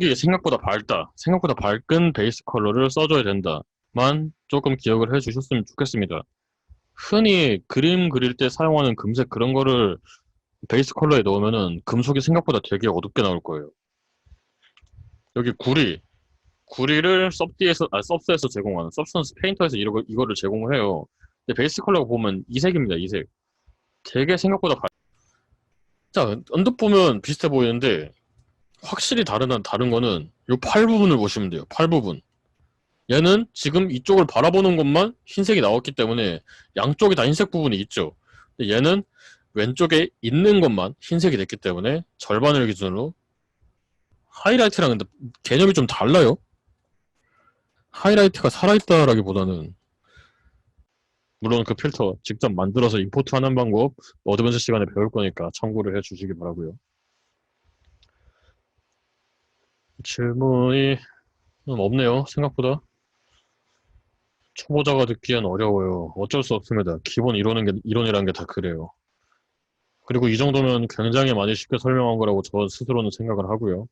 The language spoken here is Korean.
이게 생각보다 밝다. 생각보다 밝은 베이스 컬러를 써줘야 된다만 조금 기억을 해주셨으면 좋겠습니다. 흔히 그림 그릴 때 사용하는 금색 그런 거를 베이스 컬러에 넣으면은 금속이 생각보다 되게 어둡게 나올 거예요. 여기 구리. 구리를 섭디에서, 아, 섭스에서 제공하는, 섭스턴스 페인터에서 이거, 이거를 제공을 해요. 근데 베이스 컬러가 보면 이색입니다, 이색. 되게 생각보다 밝, 자, 언뜻 보면 비슷해 보이는데, 확실히 다른, 다른 거는 요팔 부분을 보시면 돼요, 팔 부분. 얘는 지금 이쪽을 바라보는 것만 흰색이 나왔기 때문에 양쪽에 다 흰색 부분이 있죠. 얘는 왼쪽에 있는 것만 흰색이 됐기 때문에 절반을 기준으로 하이라이트랑 근데 개념이 좀 달라요. 하이라이트가 살아있다라기보다는 물론 그 필터 직접 만들어서 임포트하는 방법 어드밴스 시간에 배울 거니까 참고를 해주시기 바라고요. 질문이 좀 없네요. 생각보다 초보자가 듣기엔 어려워요. 어쩔 수 없습니다. 기본 이론은 게, 이론이란 게 다 그래요. 그리고 이 정도면 굉장히 많이 쉽게 설명한 거라고 저 스스로는 생각을 하고요.